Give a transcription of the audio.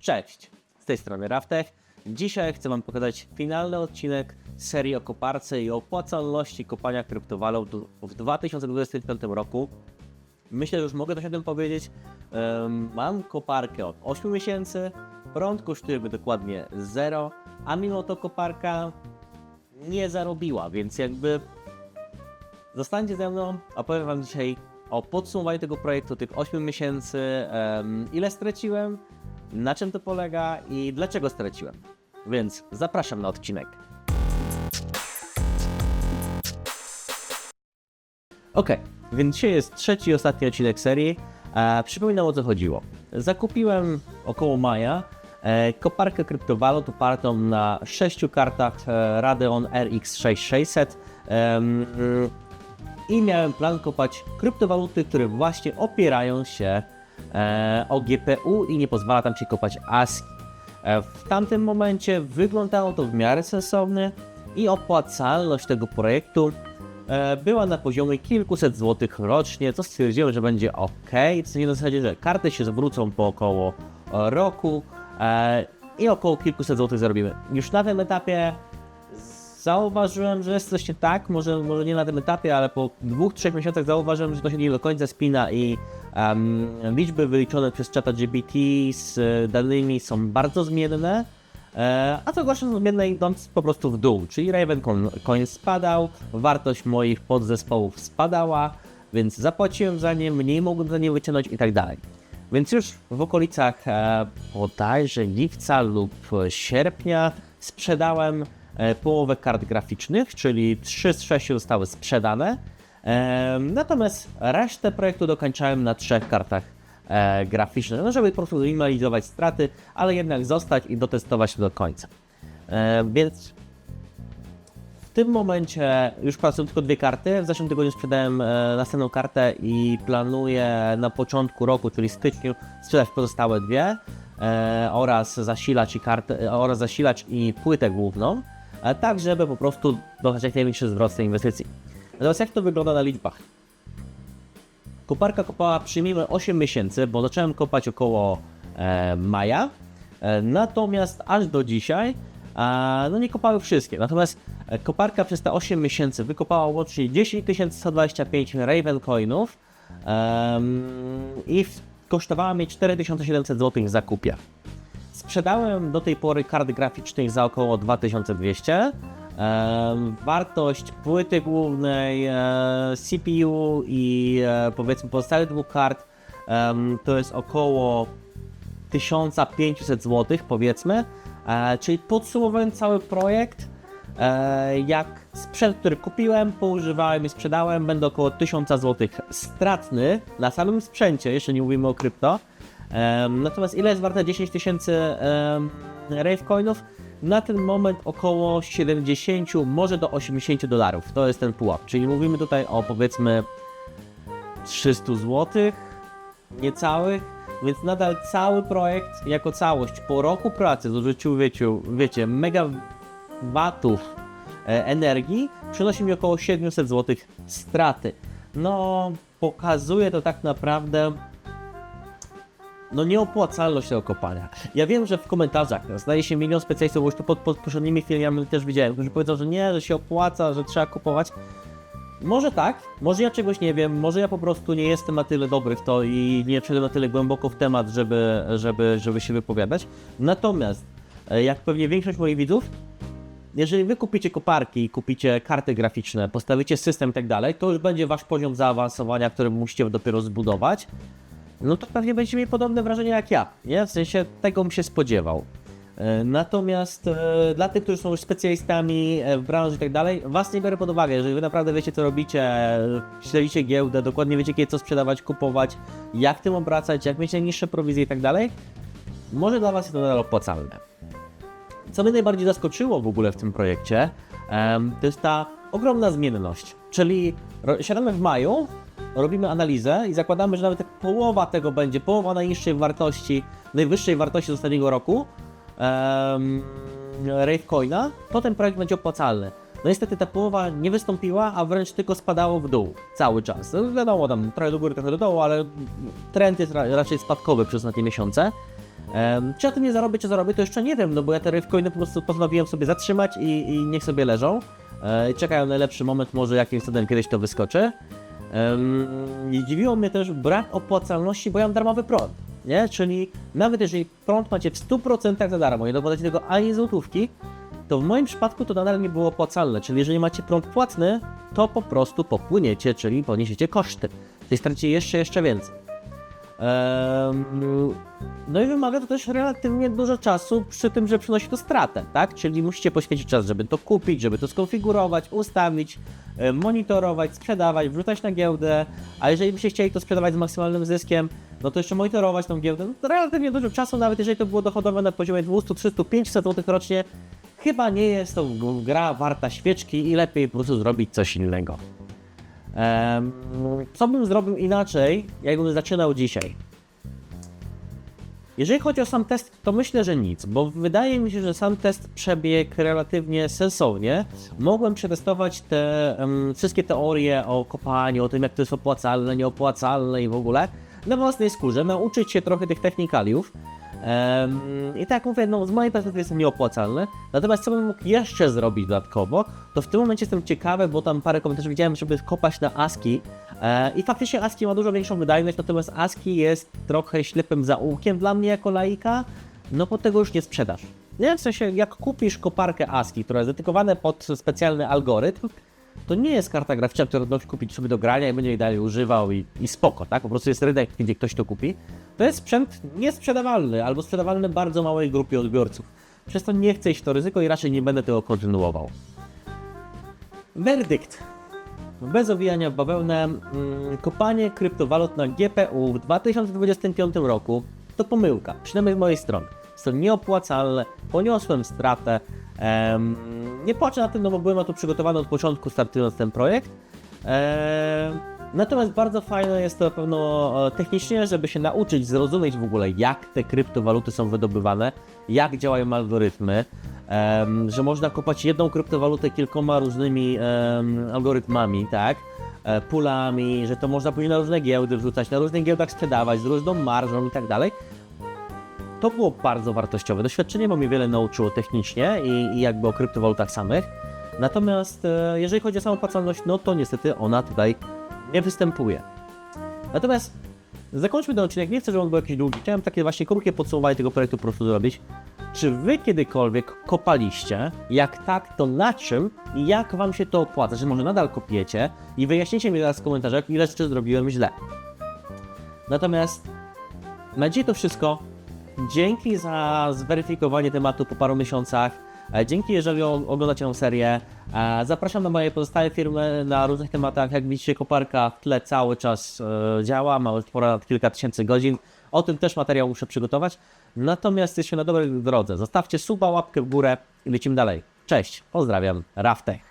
Cześć, z tej strony Raftech. Dzisiaj chcę Wam pokazać finalny odcinek serii o koparce i o opłacalności kopania kryptowalut w 2025 roku. Myślę, że już mogę coś o tym powiedzieć. Mam koparkę od 8 miesięcy, prąd kosztuje dokładnie 0, a mimo to koparka nie zarobiła, więc jakby Zostańcie ze mną, opowiem Wam dzisiaj o podsumowaniu tego projektu, tych 8 miesięcy, ile straciłem, na czym to polega i dlaczego straciłem. Więc zapraszam na odcinek. Ok, więc dzisiaj jest trzeci i ostatni odcinek serii. E, przypominam o co chodziło. Zakupiłem około maja e, koparkę kryptowalut opartą na 6 kartach e, Radeon RX 6600. em, i miałem plan kopać kryptowaluty, które właśnie opierają się e, o GPU i nie pozwala tam się kopać ASCII. E, w tamtym momencie wyglądało to w miarę sensownie i opłacalność tego projektu e, była na poziomie kilkuset złotych rocznie, co stwierdziłem, że będzie ok. W sensie na zasadzie, że karty się zwrócą po około roku e, i około kilkuset złotych zarobimy. Już na tym etapie zauważyłem, że jest coś nie tak, może, może nie na tym etapie, ale po dwóch, trzech miesiącach zauważyłem, że to się nie do końca spina i em, liczby wyliczone przez czata GPT z danymi są bardzo zmienne, e, a co gorsza są zmienne idąc po prostu w dół, czyli Ravencoin coin spadał, wartość moich podzespołów spadała, więc zapłaciłem za nie, mniej mogłem za nie wyciągnąć i tak dalej. Więc już w okolicach e, bodajże lipca lub sierpnia sprzedałem e, połowę kart graficznych, czyli 3 z 6 zostały sprzedane. Natomiast resztę projektu dokończałem na trzech kartach e, graficznych, no żeby po prostu minimalizować straty, ale jednak zostać i dotestować to do końca. E, więc w tym momencie już pracują tylko dwie karty. W zeszłym tygodniu sprzedałem e, następną kartę i planuję na początku roku, czyli styczniu, sprzedać pozostałe dwie oraz zasilacz i kartę, oraz zasilacz i płytę główną, tak żeby po prostu dostać jak największy zwrot z tej inwestycji. Natomiast jak to wygląda na liczbach? Koparka kopała przyjmijmy 8 miesięcy, bo zacząłem kopać około e, maja, e, natomiast aż do dzisiaj e, no nie kopały wszystkie. Natomiast e, koparka przez te 8 miesięcy wykopała łącznie 10 125 Raven coinów em, i kosztowała mnie 4700 zł w zakupie. Sprzedałem do tej pory kart graficznych za około 2200. Em, wartość płyty głównej, e, CPU i e, powiedzmy pozostałych dwóch kart to jest około 1500 zł powiedzmy. E, czyli podsumowując cały projekt, jak sprzęt, który kupiłem, poużywałem i sprzedałem, będę około 1000 zł stratny na samym sprzęcie, jeszcze nie mówimy o krypto. Natomiast ile jest warte 10 tysięcy Ravecoinów? Na ten moment około 70, może do 80 dolarów. To jest ten pułap. Czyli mówimy tutaj o powiedzmy 300 zł, niecałych, więc nadal cały projekt jako całość po roku pracy, zużyciu, wiecie, wiecie megawatów e, energii przynosi mi około 700 zł straty. No, pokazuje to tak naprawdę no nieopłacalność tego kopania. Ja wiem, że w komentarzach zdaje się milion specjalistów, bo już tu pod, pod poprzednimi filmami też widziałem, którzy powiedzą, że nie, że się opłaca, że trzeba kupować. Może tak, może ja czegoś nie wiem, może ja po prostu nie jestem na tyle dobry w to i nie wszedłem na tyle głęboko w temat, żeby, żeby, żeby się wypowiadać. Natomiast, e, jak pewnie większość moich widzów, jeżeli wy kupicie koparki kupicie karty graficzne, postawicie system i tak dalej, to już będzie wasz poziom zaawansowania, który musicie dopiero zbudować. No to pewnie będziecie mieli podobne wrażenie jak ja, nie? W sensie tego bym się spodziewał. E, Natomiast e, dla tych, którzy są już specjalistami e, w branży i tak dalej, was nie biorę pod uwagę. Jeżeli wy naprawdę wiecie, co robicie, śledzicie giełdę, dokładnie wiecie, kiedy co sprzedawać, kupować, jak tym obracać, jak mieć najniższe prowizje i tak dalej, może dla was jest to nadal opłacalne. Co mnie najbardziej zaskoczyło w ogóle w tym projekcie, to jest ta ogromna zmienność. Czyli siadamy w maju, robimy analizę i zakładamy, że nawet połowa tego będzie, połowa najniższej wartości, najwyższej wartości z ostatniego roku um, Ravecoina, to ten projekt będzie opłacalny. No niestety ta połowa nie wystąpiła, a wręcz tylko spadało w dół cały czas. No wiadomo, tam trochę do góry, trochę do dołu, ale trend jest ra raczej spadkowy przez ostatnie miesiące. Em, czy ja tym nie zarobię, czy zarobię, to jeszcze nie wiem, no bo ja te Rivecoiny po prostu postanowiłem sobie zatrzymać i, i niech sobie leżą. E, czekają na najlepszy moment, może jakimś cudem kiedyś to wyskoczy. I dziwiło mnie też brak opłacalności, bo ja mam darmowy prąd, nie? Czyli nawet jeżeli prąd macie w 100% za darmo, nie dokładacie tego ani złotówki, to w moim przypadku to nadal nie było opłacalne, czyli jeżeli macie prąd płatny, to po prostu popłyniecie, czyli poniesiecie koszty. Czyli stracicie jeszcze, jeszcze więcej. No i wymaga to też relatywnie dużo czasu przy tym, że przynosi to stratę, tak? Czyli musicie poświęcić czas, żeby to kupić, żeby to skonfigurować, ustawić, monitorować, sprzedawać, wrzucać na giełdę, a jeżeli byście chcieli to sprzedawać z maksymalnym zyskiem, no to jeszcze monitorować tą giełdę, no to relatywnie dużo czasu, nawet jeżeli to było dochodowe na poziomie 200, 300, 500 zł rocznie, chyba nie jest to gra warta świeczki i lepiej po prostu zrobić coś innego. Co bym zrobił inaczej, jakbym zaczynał dzisiaj? Jeżeli chodzi o sam test, to myślę, że nic, bo wydaje mi się, że sam test przebiegł relatywnie sensownie. Mogłem przetestować te em, wszystkie teorie o kopaniu, o tym jak to jest opłacalne, nieopłacalne i w ogóle na własnej skórze, nauczyć się trochę tych technikaliów. I tak mówię, no z mojej perspektywy jest to nieopłacalne. Natomiast co bym mógł jeszcze zrobić dodatkowo, to w tym momencie jestem ciekawy, bo tam parę komentarzy widziałem, żeby kopać na ASCII. E, I faktycznie ASCII ma dużo większą wydajność, natomiast ASCII jest trochę ślepym zaułkiem dla mnie jako laika, no bo tego już nie sprzedasz. Nie, w sensie jak kupisz koparkę ASCII, która jest dedykowana pod specjalny algorytm, to nie jest karta graficzna, którą możesz kupić sobie do grania i będzie jej dalej używał i, i spoko, tak? Po prostu jest rynek, gdzie ktoś to kupi. To jest sprzęt niesprzedawalny albo sprzedawalny bardzo małej grupie odbiorców. Przez to nie chcę iść to ryzyko i raczej nie będę tego kontynuował. Werdykt. Bez owijania w bawełnę, mm, kopanie kryptowalut na GPU w 2025 roku to pomyłka, przynajmniej z mojej strony. Jest to nieopłacalne, poniosłem stratę. Nie płaczę na tym, no bo byłem na to przygotowany od początku, startując ten projekt. Natomiast bardzo fajne jest to pewno e, technicznie, żeby się nauczyć, zrozumieć w ogóle, jak te kryptowaluty są wydobywane, jak działają algorytmy, że można kopać jedną kryptowalutę kilkoma różnymi algorytmami, tak? E, Pulami, że to można później na różne giełdy wrzucać, na różnych giełdach sprzedawać z różną marżą i tak dalej. To było bardzo wartościowe doświadczenie, bo mnie wiele nauczyło technicznie i, i jakby o kryptowalutach samych. Natomiast e, jeżeli chodzi o samą opłacalność, no to niestety ona tutaj nie występuje. Natomiast zakończmy ten odcinek, nie chcę, żeby on był jakiś długi. Chciałem takie właśnie krótkie podsumowanie tego projektu po prostu zrobić. Czy wy kiedykolwiek kopaliście? Jak tak, to na czym i jak wam się to opłaca? Czy może nadal kopiecie? I wyjaśnijcie mi teraz w komentarzach, ile rzeczy zrobiłem źle. Natomiast na dzisiaj to wszystko. Dzięki za zweryfikowanie tematu po paru miesiącach. E, Dzięki, jeżeli oglądacie tę serię. E, Zapraszam na moje pozostałe firmy na różnych tematach. Jak widzicie, koparka w tle cały czas e, działa, ma ponad kilka tysięcy godzin. O tym też materiał muszę przygotować. Natomiast jesteśmy na dobrej drodze. Zostawcie suba, łapkę w górę i lecimy dalej. Cześć, pozdrawiam, Raftech.